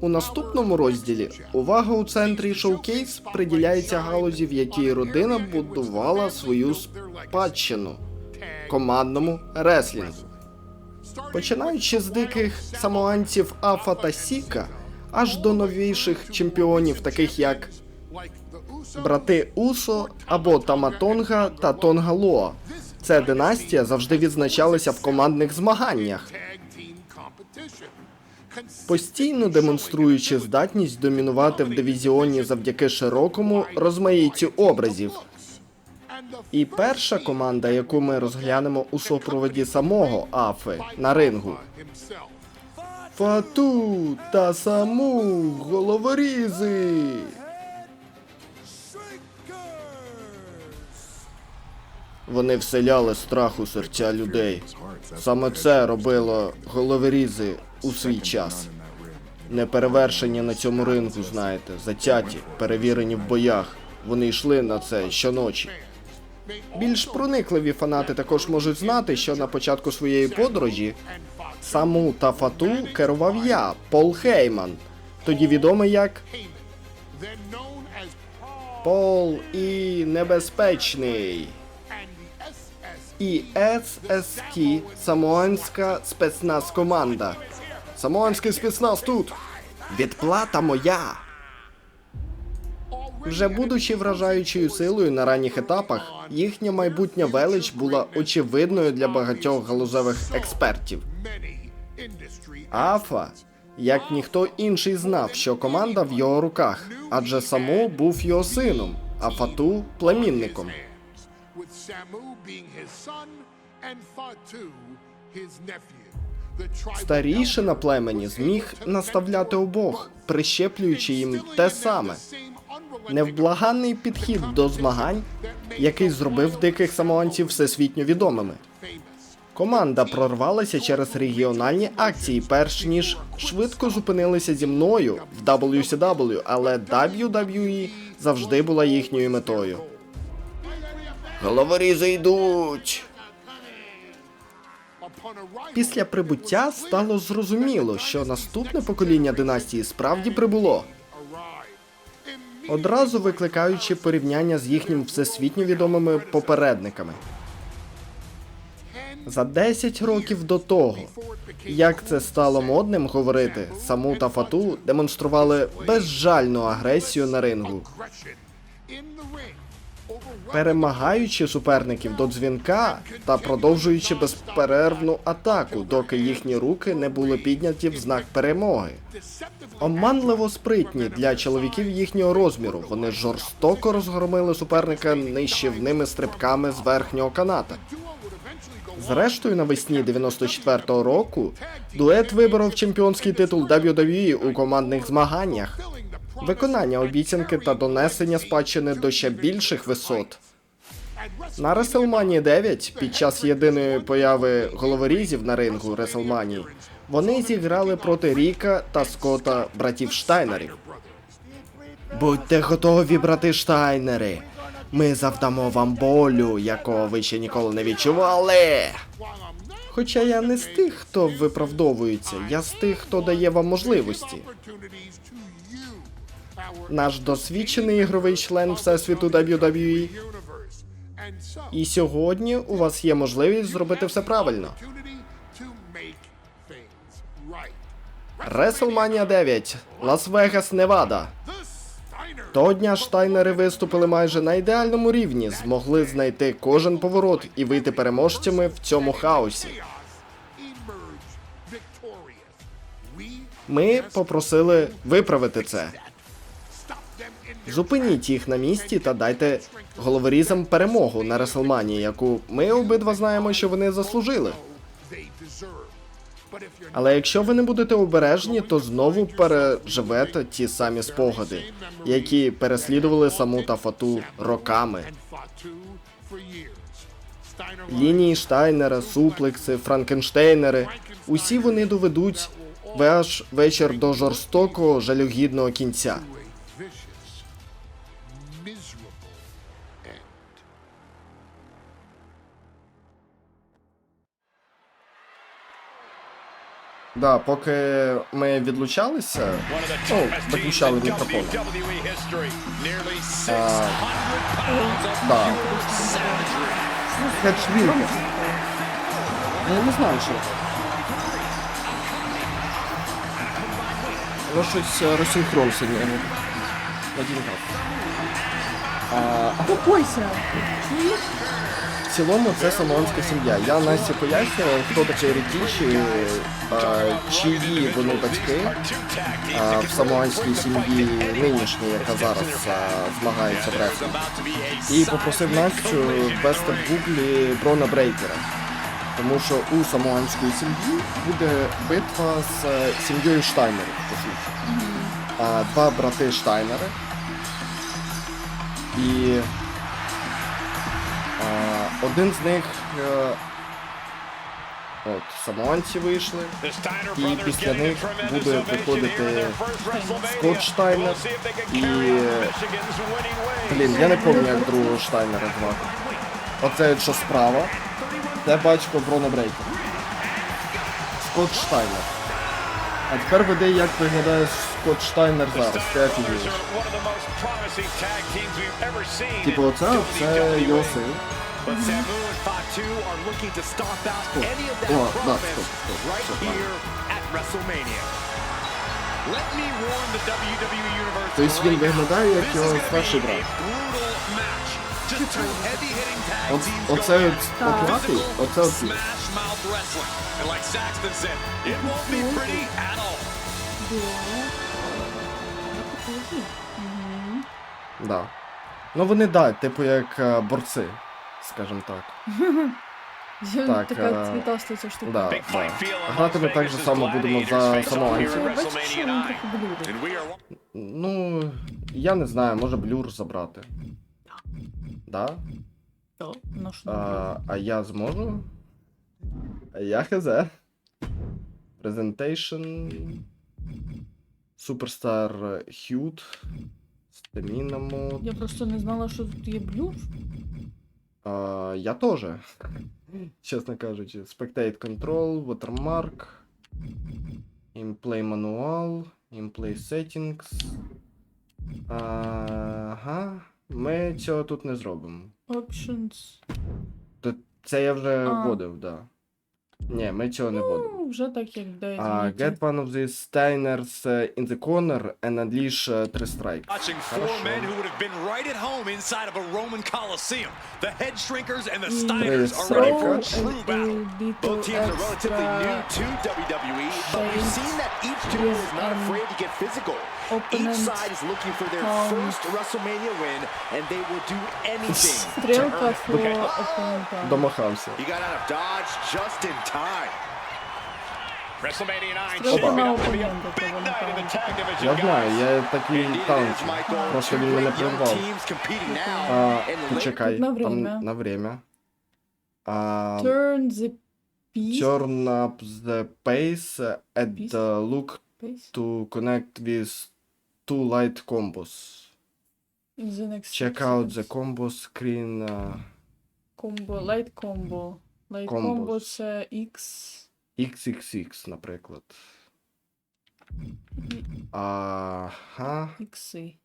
У наступному розділі увага у центрі шоукейс приділяється галузі, в якій родина будувала свою спадщину командному реслінгу. Починаючи з диких самоанців Афа та Сіка, аж до новіших чемпіонів, таких як брати Усо або Таматонга та Тонгалоа. Ця династія завжди відзначалася в командних змаганнях, постійно демонструючи здатність домінувати в дивізіоні завдяки широкому розмаїттю образів. І перша команда, яку ми розглянемо у супроводі самого Афи на рингу. Фату та саму головорізи. Вони вселяли страх у серця людей. Саме це робило головорізи у свій час. Неперевершені на цьому рингу, знаєте, затяті, перевірені в боях. Вони йшли на це щоночі. Більш проникливі фанати також можуть знати, що на початку своєї подорожі саму та фату керував я, Пол Хейман, тоді відомий як Пол і Небезпечний. І ССК Самоанська спецназ команда. Самоанський спецназ тут. Відплата моя. Вже будучи вражаючою силою на ранніх етапах, їхня майбутня велич була очевидною для багатьох галузевих експертів. Афа, як ніхто інший знав, що команда в його руках, адже Само був його сином, а Фату племінником. with Samu being his son and Fatu his nephew. Tribal Старішина племені зміг наставляти обох, прищеплюючи їм те саме. Невблаганний підхід до змагань, який зробив диких самоанців всесвітньо відомими. Команда прорвалася через регіональні акції, перш ніж швидко зупинилися зі мною в WCW, але WWE завжди була їхньою метою. Головорізи йдуть. Після прибуття стало зрозуміло, що наступне покоління династії справді прибуло, одразу викликаючи порівняння з їхнім всесвітньо відомими попередниками. За 10 років до того, як це стало модним говорити, саму та фату демонстрували безжальну агресію на рингу, перемагаючи суперників до дзвінка та продовжуючи безперервну атаку, доки їхні руки не були підняті в знак перемоги. Оманливо спритні для чоловіків їхнього розміру. Вони жорстоко розгромили суперника нищівними стрибками з верхнього каната. Зрештою, навесні 94-го року дует виборов чемпіонський титул WWE у командних змаганнях, виконання обіцянки та донесення спадщини до ще більших висот. На WrestleMania 9 під час єдиної появи головорізів на рингу WrestleMania вони зіграли проти Ріка та Скотта братів Штайнерів. Будьте готові, брати Штайнери. Ми завдамо вам болю, якого ви ще ніколи не відчували. Хоча я не з тих, хто виправдовується, я з тих, хто дає вам можливості. Наш досвідчений ігровий член Всесвіту WWE. І сьогодні у вас є можливість зробити все правильно. WrestleMania 9, Лас-Вегас, Невада. Того дня Штайнери виступили майже на ідеальному рівні, змогли знайти кожен поворот і вийти переможцями в цьому хаосі. Ми попросили виправити це. Зупиніть їх на місці та дайте головорізам перемогу на Реслманії, яку ми обидва знаємо, що вони заслужили. Але якщо ви не будете обережні, то знову переживете ті самі спогади, які переслідували саму та фату роками. Лінії Штайнера, суплекси, Франкенштейнери усі вони доведуть ваш вечір до жорстокого жалюгідного кінця. Да, поки ми відлучалися. О, виключали мікрофон. А, да. Хедшвінки. Я не знаю, що. це. Воно щось е, розсинхрон сьогодні. Надінкав. А, Успокойся. Чуєш? Цілому це самоанська сім'я. Я Насті пояснював, хто такі рікіші, а, чиї вони батьки а, в самоанській сім'ї нинішній, яка зараз а, змагається в реслінгу. І попросив Настю ввести в гуглі Брона Брейкера. Тому що у самоанської сім'ї буде битва з е, сім'єю Штайнерів, по суті. Два брати Штайнери. І один з них. е, От, самоанці вийшли. І після них буде виходити Скотт Штайнер і. Блін, я не пам'ятаю, як другого Штайнера звати. Оце що справа. Це батько Брона Брейкера. Скотт Штайнер. А тепер веди, як виглядає Скотт Штайнер зараз. Ти офігієш. Типу, оце, це його син. But Samu and Fatu are looking to stomp out any of that promise right here at WrestleMania. Let me warn the WWE Universe. Тобто він виглядає як This is його старший a брат. brutal match. Just two heavy-hitting tag teams оце going от at it. Physical оце от він. smash mouth wrestling. And like Saxton said, it won't be pretty at all. Да. Ну вони да, типу як е, борці, скажімо так. Так, така цвітаста ця штука. Да, да. Грати ми так же само будемо за face off here самоанців. at Бачиш, що WrestleMania він 9. трохи блюде. And we are Ну, я не знаю, може блюр забрати. Да? А, а я зможу? А я хз. Presentation. Superstar Hute. Stamina я просто не знала, що тут є блюр. А, я тоже. Чесно кажучи. Spectate Control, Watermark. Inplay Manual. Inplay Settings. Ага. Ми цього тут не зробимо. Options. То це я вже А. вводив, да. Ні, ми цього не вводимо. Ну, вже так, як дають. Uh, мені get one of these Steiners uh, in the corner and unleash uh, three strikes. Watching four Хорошо. men who would have been right at home inside of a Roman Coliseum. The head shrinkers and the Mm. Steiners Yes, are ready for a sir. true battle. Both teams are relatively new to WWE, but we've seen that each duo is not afraid to get physical. Each Opponent side is looking for their um, first WrestleMania win, and they will do anything to Стрілка earn it. фро опонента. Домахався. He got out of dodge just in time. WrestleMania 9 Стрілка на shaping up to be a опонента, big то night in the tag division, Я guys. знаю, я такий Indeed, it талант. is, Michael. Просто Two він мене great young прервав. teams competing now, А, and late почекай, Тут на время. там на время. А, Turn the piece. turn up the pace at Piece? the look Pace to connect with two light combos. in the next Check out the seconds. combo screen. uh, Combo, light combo. Light Combos. combo це X. XXX, наприклад. Ага. Ікси.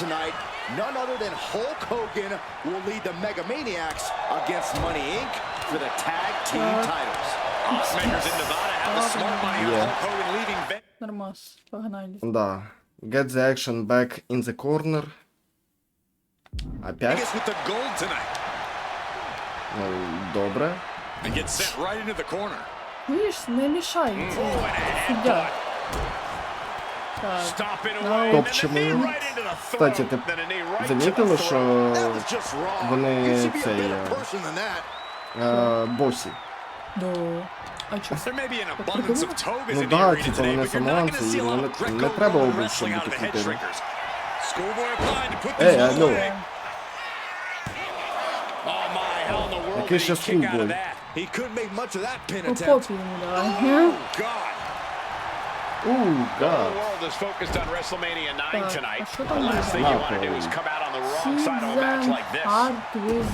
tonight, none other than Hulk Hogan will lead the Mega Maniacs against Money Inc. for the tag team Uh, titles. Oddsmakers in Nevada have the smart money on Yeah. Hulk Hogan leaving Vegas. Е, Нормас. Погнали. Да. Get the action back in the corner. Опять? with the gold tonight Ну, добре. and get sent right into the corner. Видиш, не мішай. Це суддя. Так. Stomping No. away. Топчемо. and then a knee right into the throat. Кстати, ти Then a knee right to замітили, the що throat. That was just wrong. вони You should be a цей, better е, person than that. е, босі. До. А чо? There may be an abundance of togas Ну in the да, arena типу, today, вони but you're not самоанці, gonna see a і lot вони- of не треба Greco-Roman обуть, щоб wrestling out бути of the head крутими. shrinkers. Schoolboy applied to put Ей, this алло. away. Oh my, how in the world Який did ще he kick out of Schoolboy? that? He couldn't make much of that pin По attempt. попі йому давай. Oh, God. Ooh, God. The world is focused on WrestleMania 9 tonight. The last thing you want to do is come out on the wrong side of a match like this.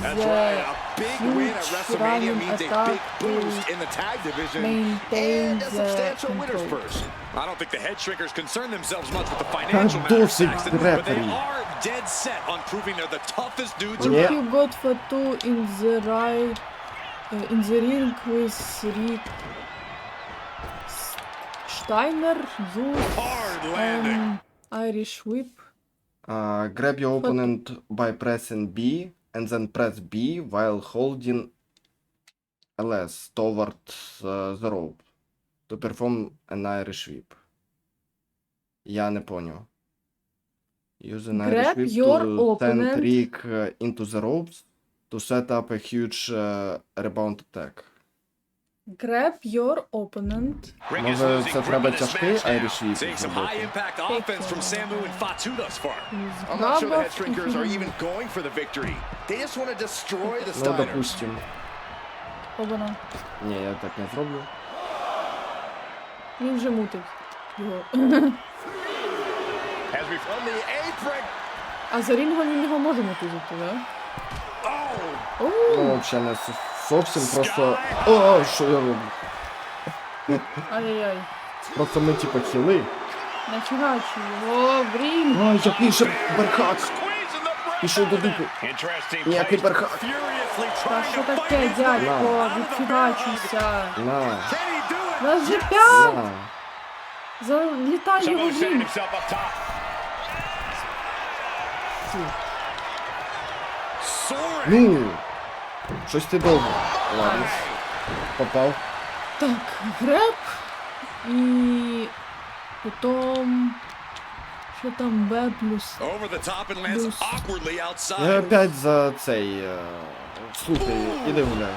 That's right. A big win at WrestleMania means a big boost in the tag division and a uh, substantial winner's purse. I don't think the head shrinkers concern themselves much with the financial matters, but they are dead set on proving they're the toughest dudes yeah. You got for two in the right, uh, in the ring with Rick Steiner, Zeus, Hard landing. um, Irish Whip. Uh, grab your opponent by pressing B and then press B while holding LS towards uh, the rope to perform an Irish whip. Я не поняв. Use an Irish Grab whip your to send opponent. Rick uh, into the ropes to set up a huge uh, rebound attack. Grab your opponent. Може, це треба тяжкий. Irish whip зробити? Ну, допустим. Обана. Ні, я так не зроблю. Він вже мутить його. А за рінгом він його може мутузити, да? Oh, Ну, взагалі не зовсім просто. О, що я роблю? ай-яй-яй. Просто ми типа хіли. Нафігачу його в. Ай, який же breath Пішов до it. Ніякий. Furiously Та що таке, дядько? Відфігачуйся. На? Нас же п'ять! на. Залітай його в. Ну, щось ти довго. Ладно. Попав. Так, греб. І потім... Що там Б плюс? Over the top and lands Loose. awkwardly Я outside. опять за цей. е, Слухай, іди гуляй.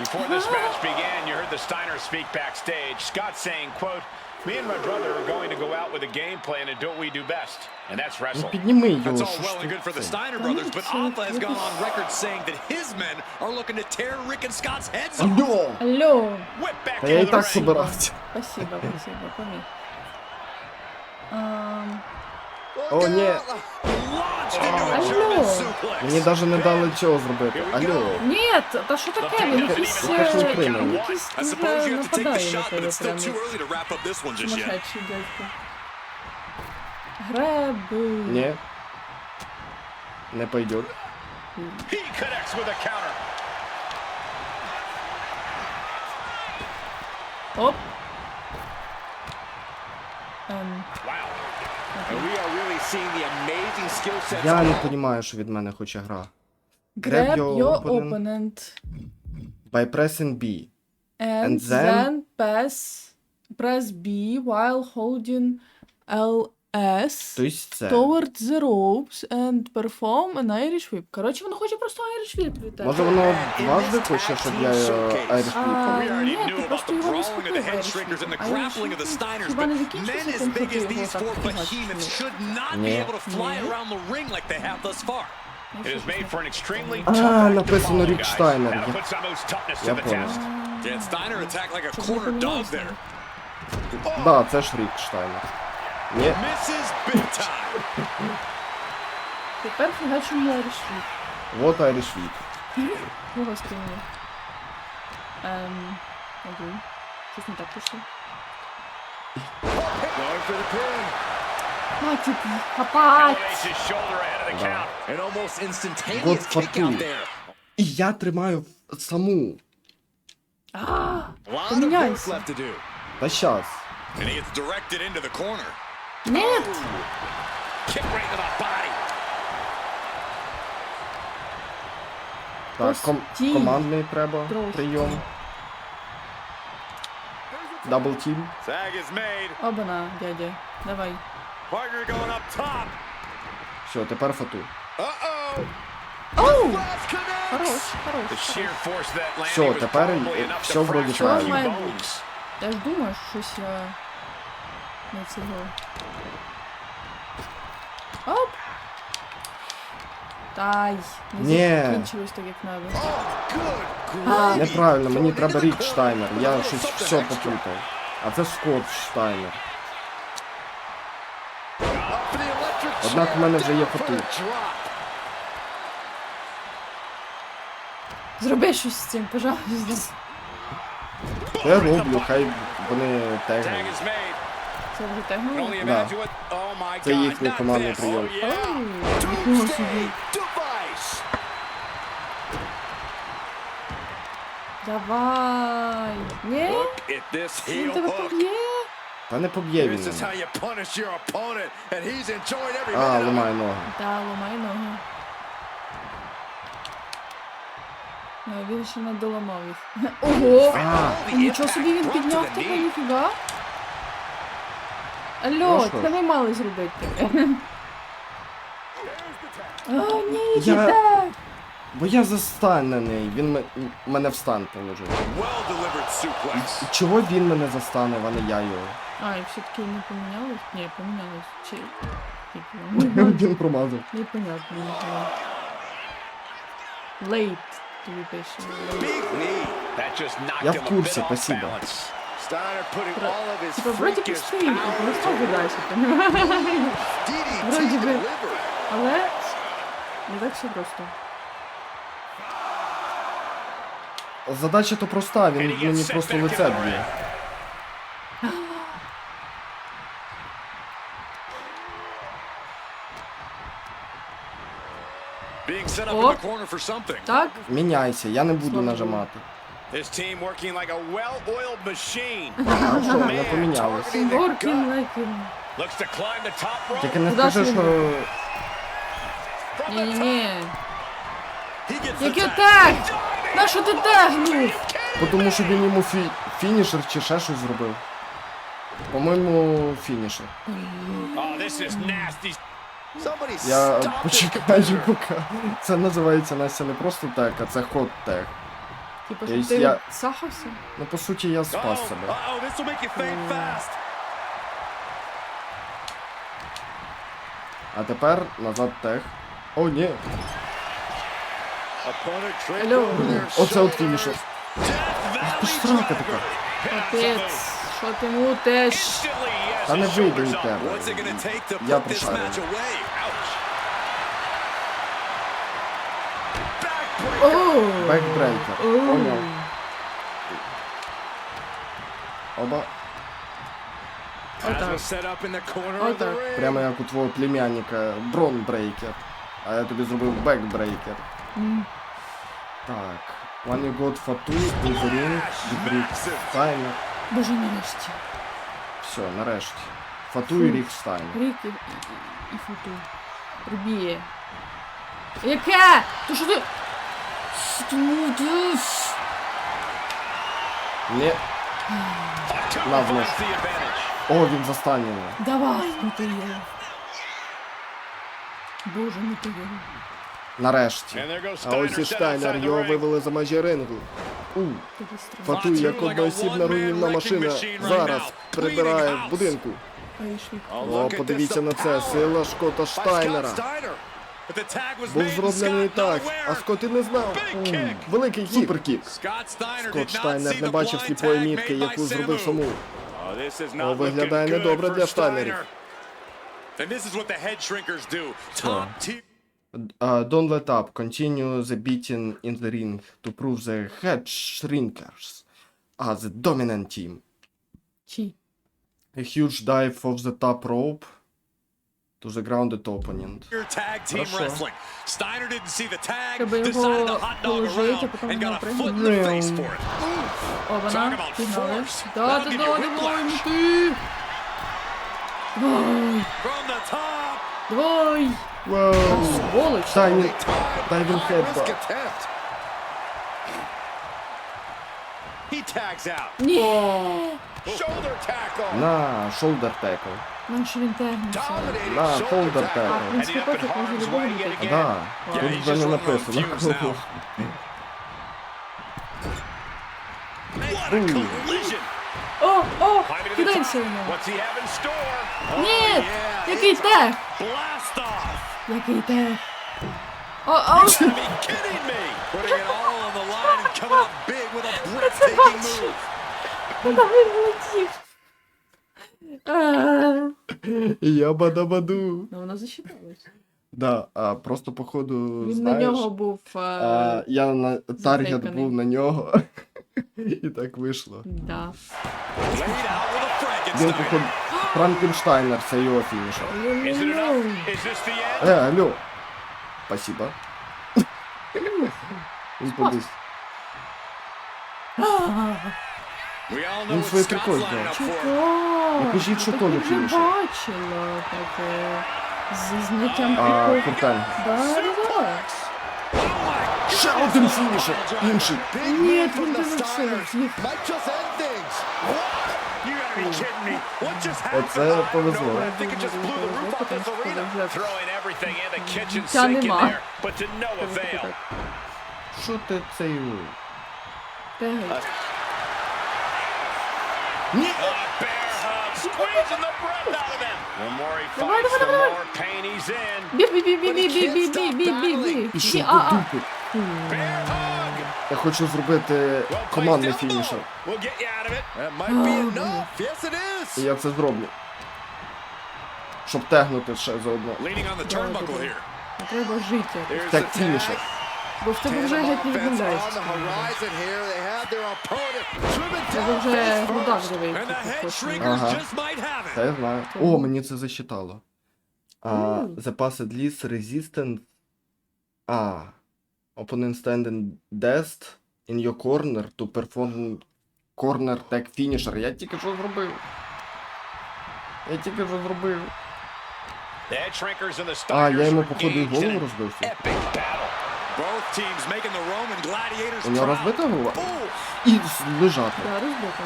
Before this match began, you heard the Steiners speak backstage. Scott saying, quote, Me and my brother are going to go out with a game plan and do what we do best, and that's Ну wrestle. підніми That's його. all що well ж and ти good for the це? Steiner Та brothers, ні, but це Alpha has якось- gone on record saying that his men are looking to tear Rick and Scott's heads off. Алло! Алло! Whip back Та я і into the так ring. собирався. Спасибо, спасибо, поміг. Ам, О, ні. Launched into a Алло. German suplex. Мені навіть не дали цього зробити. Алло. Ні, та що таке? Він якийсь... Ну, так не е, прийняли. Він якийсь I suppose вже you have to take the нападає на shot, but тебе it's still прямо. too early to wrap up this one just yet. Сумасшедший дядько. Греби. Ні. Не пойдет. He connects with a counter. Оп. Ем, Wow. Я не розумію, що від мене хоче гра. grab your your opponent. opponent By pressing B. and, And then- then press, press B while holding LS Тобто це. towards the ropes and perform an Irish whip. Коротше, воно хоче просто Irish whip від тебе. Може воно дважди хоче, щоб я е, showcase. А, Whip? Ні, ти просто його не схопив Irish whip. Irish whip хіба не закінчився men as тим, big що as його these four фігачиш? behemoths should not be able to fly around the ring like they have thus far. It is made for an extremely А, tough act to написано follow, Рік guys. Штайнер. That'll put some of those toughness to Я the понял. test. Yeah, Steiner attacked like a corner dog there. Да, це ж Рік Штайнер. Ні. Big time. Тепер фігачимо Irish. Вот Irish Whip. Ем, окей. Щось не так пішло. Kick out there. І я тримаю саму. Поменяйся. Та щас. And he gets directed into the corner. Body. Так, ком- Постій. командний треба Трохи. прийом. Дабл тім. Tag is made. Обана, дядя. Давай. Partner going up top. Все, тепер фату. Uh-oh. Оу! Хорош, The хорош. sheer force of that landing Всё, was тепер, probably enough всё to вроде fracture a правильно. few bones. Я ж думаю, що щось я не цього. Оп! Тай, не закінчилось так, як А. Неправильно, мені треба into the Рік corner. Штайнер. Я щось все попутав. А це Скотт Штайнер. Однак в мене вже є фату. Зроби щось з цим, пожалуйста. Я роблю, хай вони тегають. Made. Це вже тегнуло? Да. Oh Це їхній командний прийом. Oh. Давай. Ні? Він тебе поб'є? Та не поб'є він А, ламає ноги. Та, ламай ноги. Ну, він ще не доламав їх. Ого! А, Нічого собі він підняв тебе, ніфіга. Алло, це ви мали зробити. О, ні, Я- діте! бо я застанений, він ме- м- мене в стан положив. Well delivered suplex. Чого він мене застанив, а не я його? А, і все-таки не помінялось? Ні, помінялось. Чи... Типу, Він промазав. Непонятно. нічого. Лейт. Тобі пише. Big knee. That just knocked Я в him a курсі, off спасибо. balance. Типа, вроді пустий, і далі, DDT Вроді би. Але не так все просто. Задача то проста, він мені просто лице б'є. Being set up Oh. in the corner for something. Так? Міняйся, я не буду нажимати. This team working like a well-oiled machine. Working like. Looks to climb the top rope. Тільки не Куда скажи, ж що Ні-ні-ні. Тег? На що ти тегнув? Тому що він йому фі... фінішер чи ще щось зробив. По-моєму, фінішер. Oh, this is nasty. Я почекаю, поки. Це називається Настя не просто тег, а це ход тег. Типа, щоб ти я- сахався? Ну, по суті, я спас Oh, себе. А тепер назад тег. О, ні. Алло. Оце от фінішер. Ах ти ж срака така. Капець, що ти мутиш? Та не вийде shoulders тебе. Я прошарю. corner Oh, of the так. ring. Прямо як у твого племянника Бронбрейкер. А я тобі зробив бекбрейкер. Так. One you got for two in the ring. Рік Стайнер. Боже, нарешті. Все, нарешті. Фату і Рік Стайнер. Рік і, і, і фоту. Рубіє. Яке? То що ти? Мутиш? Ні. Advantage. О, він застанений. Давай, ну ти є. Боже, ну ти є. Нарешті. А ось і Штайнер, його вивели за межі рингу. У. Фату, як одноосібна руйнівна машина, зараз прибирає в будинку. О, подивіться на це, сила Шкота Штайнера. Був зроблений так, а. Скотт і не знав. Big Великий суперкік. Скотт Штайнер не бачив сліпої мітки, яку зробив саму. Oh, О, виглядає недобре для Штайнерів. Uh, don't let up. Continue the beating in the ring to prove the head shrinkers are the dominant team. Чи? A huge dive off the top rope to the grounded opponent. tag team Хорошо. wrestling. Steiner didn't see the tag, Щоб його decided to hot dog положити, а around потім and його got a foot in the пригнути. face for it. О, Talk вона about пігнали. force. Да, That'll да, give да, you давай, whiplash. ну ти. Давай, From the top. давай. Вау! Сволоч. Дай, Big ні- time дай він high хедбат. Ні. Shoulder tackle. На, shoulder tackle. Нам ще він тегнувся. На, shoulder shoulder А, в tackle. принципі, пофіг, може любого бути. Да, тут вже не написано. О, о, top. в нього. What's he have in store? Ні, який тег? Який тег? О, о, Це бачив. А. Я бадабаду. Ну, воно засчиталось. Да, а просто походу. Він знаєш, на нього був. А... а я на таргет був на нього. І так вийшло. Да. Він походу Франкенштайнер, це його фінішер. Е, алло. Спасибо. Він побіг. Він свою приколь дав. Чого? Покажіть, що Толік вже вже бачила таке. З зняттям А, приколь. Курталь. Да, да. Ще один фінішер. Інший. Ні, він не зустрів. Оце повезло. Та нема. Що ти цей? Тегай. A bear hug, squeezing the breath out of him. The more he Давай, давай, давай. more pain he's in. Бі, бі, бі, бі, бі, бі, бі, бі, бі, бі, бі. Пішов Бі, по hug. Я хочу зробити командний фінішер. І я це зроблю. Щоб тегнути ще заодно. Треба жити. Так фінішер бо в вже геть не відмовляєшся. Тебе вже груда. Е, ага. Та я знаю. О, мені це зачитало. А, запаси ліс, resistance. А. Opponent standing dest in your corner to perform corner tag finisher. Я тільки що зробив. Я тільки що зробив. А, я йому походу голову розбився. У нього розбита голова? І лежати. Да, розбита.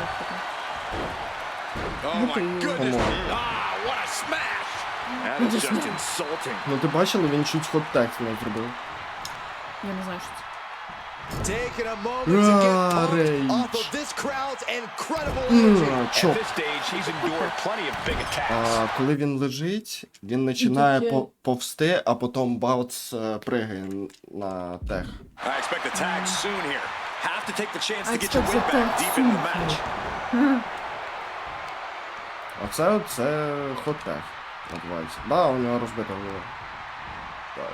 Ну ти бачила, він чуть хот-текст не зробив. Я не знаю, що це. Taking a moment to get pumped off of this crowd's incredible energy. At this stage, he's endured plenty of big attacks. А коли він лежить, він починає по- повсти, а потім бац е, пригає на тех. I expect a tag soon here. Have to take the chance to get your win back deep in the match. Оце оце хот тех називається. Да, у нього розбита голова. Так.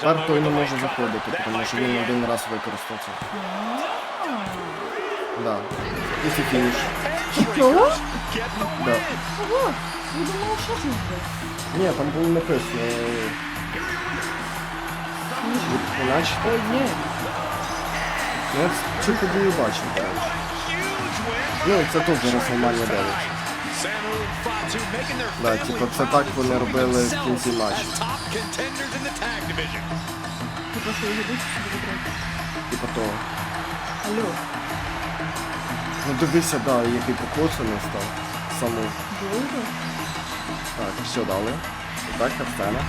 Тепер той не може заходити, тому що він один раз використав це. Да. І це фініш. The Да. Ого, я думала, що це буде. Ні, там було написано. Іначе. Ой, ні. Я цю подію бачив, коротше. Ну, це теж WrestleMania 9. Samu Да, типу, це так вони робили в кінці матчу. Типа, що його дуть забрати. Типу того. Алло, Ну дивися, да, який покоцаний став. Саму. Дуже? Так, все дали. І так, картена.